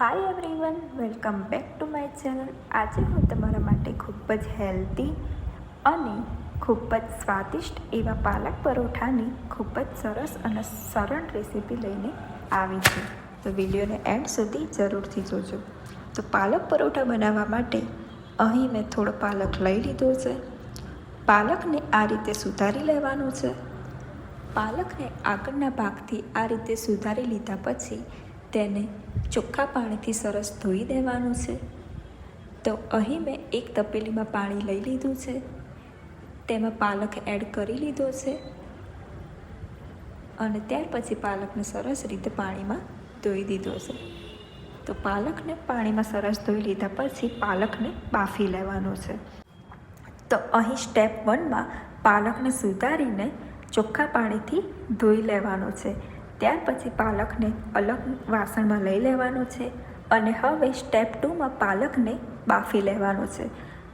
Hi everyone welcome back to my channel આજે હું તમારા માટે ખૂબ જ હેલ્ધી અને ખૂબ જ સ્વાદિષ્ટ એવા પાલક પરોઠાની ખૂબ જ સરસ અને સરળ રેસીપી લઈને આવી છું. તો વિડીયોને એન્ડ સુધી જરૂરથી જોજો. તો પાલક પરોઠા બનાવવા માટે અહીં મેં થોડો પાલક લઈ લીધો છે. પાલકને આ રીતે સુધારી લેવાનું છે. પાલકને આગળના ભાગથી આ રીતે સુધારી લીધા પછી તેને ચોખ્ખા પાણીથી સરસ ધોઈ દેવાનું છે. તો અહીં મેં એક તપેલીમાં પાણી લઈ લીધું છે. તેમાં પાલક એડ કરી લીધો છે. અને ત્યાર પછી પાલકને સરસ રીતે પાણીમાં ધોઈ દીધો છે. તો પાલકને પાણીમાં સરસ ધોઈ લીધા પછી પાલકને બાફી લેવાનો છે. તો અહીં સ્ટેપ વનમાં પાલકને સુધારીને ચોખ્ખા પાણીથી ધોઈ લેવાનો છે. ત્યાર પછી પાલકને અલગ વાસણમાં લઈ લેવાનો છે અને હવે સ્ટેપ ટુમાં પાલકને બાફી લેવાનો છે.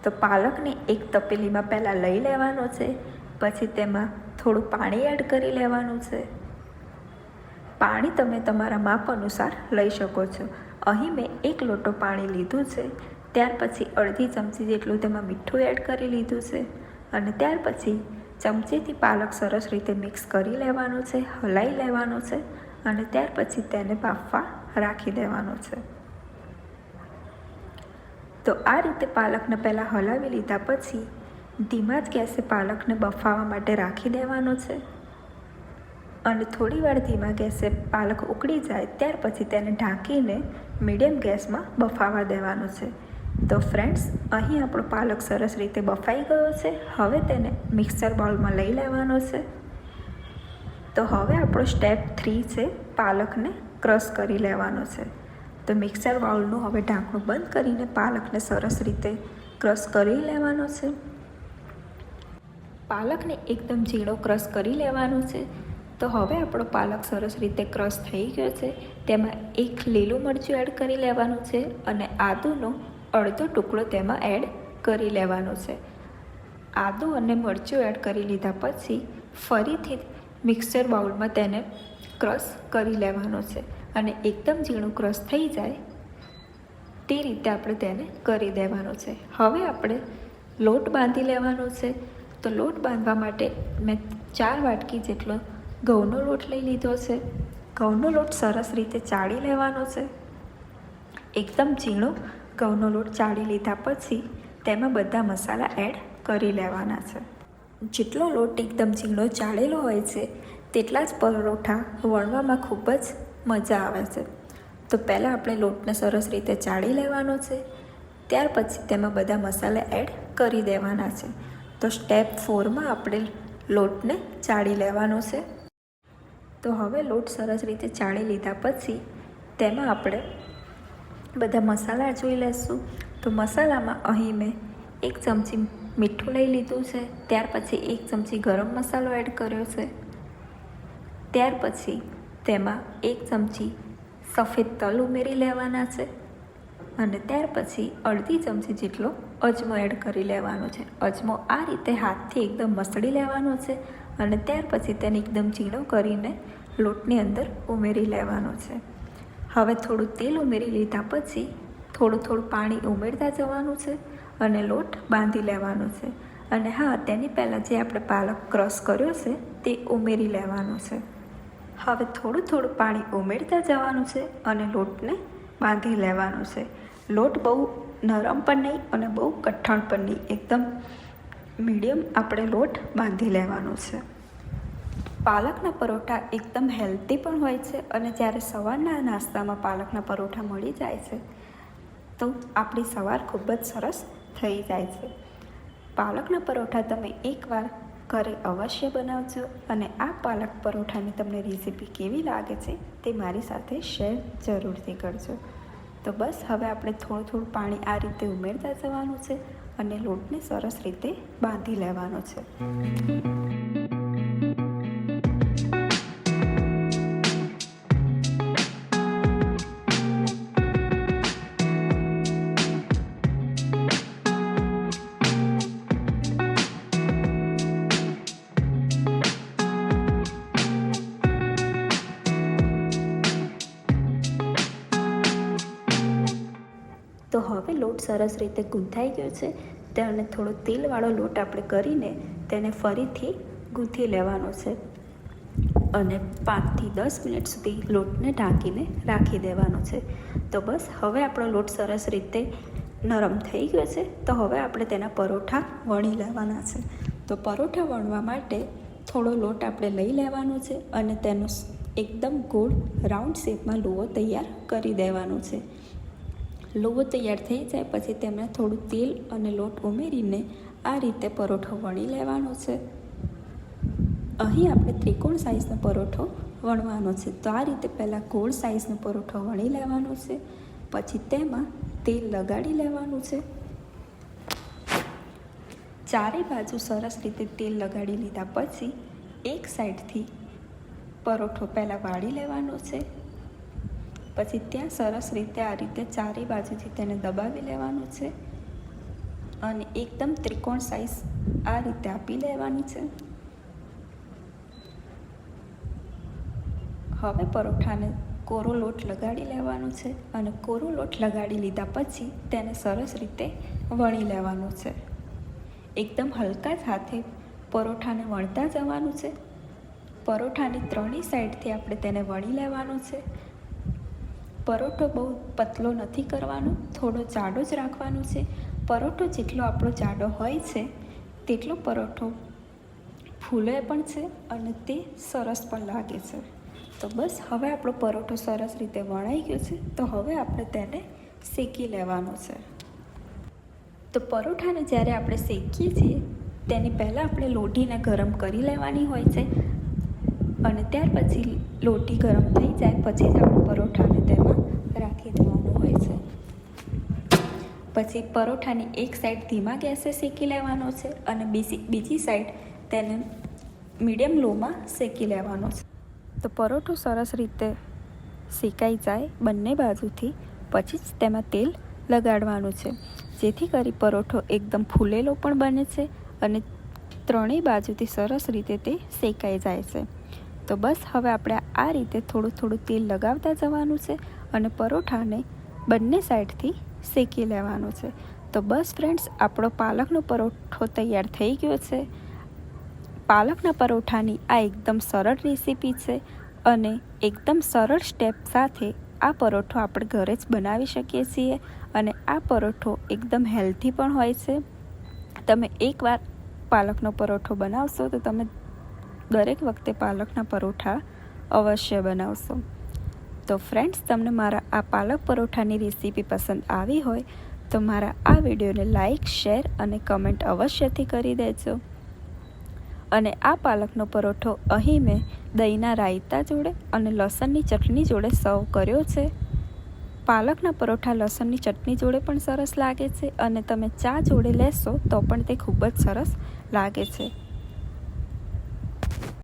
તો પાલકને એક તપેલીમાં પહેલાં લઈ લેવાનો છે, પછી તેમાં થોડું પાણી એડ કરી લેવાનું છે. પાણી તમે તમારા માપ અનુસાર લઈ શકો છો. અહીં મેં એક લોટો પાણી લીધું છે, ત્યાર પછી અડધી ચમચી જેટલું તેમાં મીઠું એડ કરી લીધું છે અને ત્યાર પછી ચમચીથી પાલક સરસ રીતે મિક્સ કરી લેવાનું છે હલાવી લેવાનું છે અને ત્યાર પછી તેને બાફવા રાખી દેવાનું છે. તો આ રીતે પાલકને પહેલાં હલાવી લીધા પછી ધીમા જ ગેસે પાલકને બફાવા માટે રાખી દેવાનો છે અને થોડી વાર ધીમા ગેસે પાલક ઉકળી જાય ત્યાર પછી તેને ઢાંકીને મીડિયમ ગેસમાં બફાવા દેવાનો છે. તો ફ્રેન્ડ્સ અહીં આપણો પાલક સરસ રીતે બફાઈ ગયો છે. હવે તેને મિક્સર બાઉલમાં લઈ લેવાનો છે. તો હવે આપણો સ્ટેપ થ્રી છે, પાલકને ક્રશ કરી લેવાનો છે. તો મિક્સર બાઉલનું હવે ઢાંકણું બંધ કરીને પાલકને સરસ રીતે ક્રશ કરી લેવાનો છે. પાલકને એકદમ ઝીણો ક્રશ કરી લેવાનો છે. તો હવે આપણો પાલક સરસ રીતે ક્રશ થઈ ગયો છે. તેમાં એક લીલું મરચું એડ કરી લેવાનું છે અને આદુનો અડધો ટુકડો તેમાં એડ કરી લેવાનો છે. આદું અને મરચું એડ કરી લીધા પછી ફરીથી મિક્સર બાઉલમાં તેને ક્રશ કરી લેવાનો છે અને એકદમ ઝીણું ક્રશ થઈ જાય તે રીતે આપણે તેને કરી દેવાનો છે. હવે આપણે લોટ બાંધી લેવાનો છે. તો લોટ બાંધવા માટે મેં ચાર વાટકી જેટલો ઘઉંનો લોટ લઈ લીધો છે. ઘઉંનો લોટ સરસ રીતે ચાળી લેવાનો છે. એકદમ ઝીણો ઘઉંનો લોટ ચાળી લીધા પછી તેમાં બધા મસાલા એડ કરી લેવાના છે. જેટલો લોટ એકદમ ઝીણો ચાળેલો હોય છે, તેટલા જ પરોઠા વણવામાં ખૂબ જ મજા આવે છે. તો પહેલાં આપણે લોટને સરસ રીતે ચાળી લેવાનો છે, ત્યાર પછી તેમાં બધા મસાલા એડ કરી દેવાના છે. તો સ્ટેપ ફોરમાં આપણે લોટને ચાળી લેવાનો છે. તો હવે લોટ સરસ રીતે ચાળી લીધા પછી તેમાં આપણે બધા મસાલા જોઈ લઈશું તો મસાલામાં અહીં મેં એક ચમચી મીઠું લઈ લીધું છે. ત્યાર પછી એક ચમચી ગરમ મસાલો એડ કર્યો છે. ત્યાર પછી તેમાં એક ચમચી સફેદ તલ ઉમેરી લેવાના છે. અને ત્યાર પછી અડધી ચમચી જેટલો અજમો એડ કરી લેવાનો છે. અજમો આ રીતે હાથથી એકદમ મસળી લેવાનો છે અને ત્યાર પછી તેને એકદમ ઝીણો કરીને લોટની અંદર ઉમેરી લેવાનો છે. હવે થોડું તેલ ઉમેરી લીધા પછી થોડું થોડું પાણી ઉમેરતા જવાનું છે અને લોટ બાંધી લેવાનો છે. અને હા, તેની પહેલાં જે આપણે પાલક ક્રશ કર્યો છે તે ઉમેરી લેવાનો છે. હવે થોડું થોડું પાણી ઉમેરતા જવાનું છે અને લોટને બાંધી લેવાનો છે. લોટ બહુ નરમ પણ નહીં અને બહુ કઠણ પણ નહીં. એકદમ મીડિયમ આપણે લોટ બાંધી લેવાનો છે. પાલકના પરોઠા એકદમ હેલ્ધી પણ હોય છે અને જ્યારે સવારના નાસ્તામાં પાલકના પરોઠા મળી જાય છે, તો આપણી સવાર ખૂબ જ સરસ થઈ જાય છે. પાલકના પરોઠા તમે એકવાર ઘરે અવશ્ય બનાવજો અને આ પાલક પરોઠાની તમને રેસીપી કેવી લાગે છે તે મારી સાથે શેર જરૂરથી કરજો. તો બસ, હવે આપણે થોડું થોડું પાણી આ રીતે ઉમેરતા જવાનું છે અને લોટને સરસ રીતે બાંધી લેવાનો છે. તો હવે લોટ સરસ રીતે ગૂંથાઈ ગયો છે તેને થોડો તેલવાળો લોટ આપણે કરીને તેને ફરીથી ગૂંથી લેવાનો છે. અને પાંચથી દસ મિનિટ સુધી લોટને ઢાંકીને રાખી દેવાનો છે. તો બસ, હવે આપણો લોટ સરસ રીતે નરમ થઈ ગયો છે. તો હવે આપણે તેના પરોઠા વણી લેવાના છે. તો પરોઠા વણવા માટે થોડો લોટ આપણે લઈ લેવાનો છે અને તેનો એકદમ ગોળ, રાઉન્ડ શેપમાં લોહો તૈયાર કરી દેવાનો છે. લુઓ તૈયાર થઈ જાય પછી તેમાં થોડું તેલ અને લોટ ઉમેરીને આ રીતે પરોઠો વણી લેવાનો છે. અહીં આપણે ત્રિકોણ સાઇઝનો પરોઠો વણવાનો છે. તો આ રીતે પહેલાં ગોળ સાઇઝનો પરોઠો વણી લેવાનો છે. પછી તેમાં તેલ લગાડી લેવાનું છે. ચારે બાજુ સરસ રીતે તેલ લગાડી લીધા પછી એક સાઈડથી પરોઠો પહેલાં વાળી લેવાનો છે. પછી ત્યાં સરસ રીતે આ રીતે ચારે બાજુથી તેને દબાવી લેવાનું છે અને એકદમ ત્રિકોણ સાઈઝ આ રીતે આપી લેવાની છે. હવે પરોઠાને કોરો લોટ લગાડી લેવાનો છે અને કોરો લોટ લગાડી લીધા પછી તેને સરસ રીતે વણી લેવાનું છે. એકદમ હલકા હાથે પરોઠાને વણતા જવાનું છે. પરોઠાની ત્રણેય સાઈડથી આપણે તેને વણી લેવાનું છે. પરોઠો બહુ પતલો નથી કરવાનો, થોડો જાડો જ રાખવાનો છે. પરોઠો જેટલો આપણો જાડો હોય છે, તેટલો પરોઠો ફૂલે પણ છે અને તે સરસ પણ લાગે છે. તો બસ, હવે આપણો પરોઠો સરસ રીતે વણાઈ ગયો છે, તો હવે આપણે તેને શેકી લેવાનો છે. તો પરોઠાને જ્યારે આપણે શેકીએ છીએ, તેની પહેલાં આપણે લોઢીને ગરમ કરી લેવાની હોય છે અને ત્યાર પછી લોટી ગરમ થઈ જાય, પછી જ આપણે પરોઠાને તેમાં રાખી દેવાનું હોય છે. પછી પરોઠાની એક સાઈડ ધીમા ગેસે શેકી લેવાનો છે અને બીજી બીજી સાઈડ તેને મીડિયમ લોમાં શેકી લેવાનો છે. તો પરોઠો સરસ રીતે શેકાઈ જાય બંને બાજુથી, પછી જ તેમાં તેલ લગાડવાનું છે. જેથી કરી પરોઠો એકદમ ફૂલેલો પણ બને છે અને ત્રણેય બાજુથી સરસ રીતે તે શેકાઈ જાય છે. તો બસ હવે આપણે આ રીતે થોડું થોડું તેલ લગાવતા જવાનું છે અને પરોઠાને બંને સાઈડથી શેકી લેવાનું છે. તો બસ ફ્રેન્ડ્સ, આપણો પાલકનો પરોઠો તૈયાર થઈ ગયો છે. પાલકના પરોઠાની આ એકદમ સરળ રેસીપી છે અને એકદમ સરળ સ્ટેપ સાથે આ પરોઠો આપણે ઘરે જ બનાવી શકીએ છીએ અને આ પરોઠો એકદમ હેલ્ધી પણ હોય છે. તમે એકવાર પાલકનો પરોઠો બનાવશો તો તમે દરેક વખતે પાલકના પરોઠા અવશ્ય બનાવશો. તો ફ્રેન્ડ્સ તમને મારા આ પાલક પરોઠાની રેસીપી પસંદ આવી હોય, તો મારા આ વિડીયોને લાઈક શેર અને કમેન્ટ અવશ્યથી કરી દેજો. અને આ પાલકનો પરોઠો અહીં મેં દહીંના રાયતા જોડે અને લસણની ચટણી જોડે સર્વ કર્યો છે. પાલકના પરોઠા લસણની ચટણી જોડે પણ સરસ લાગે છે અને તમે ચા જોડે લેશો તો પણ તે ખૂબ જ સરસ લાગે છે.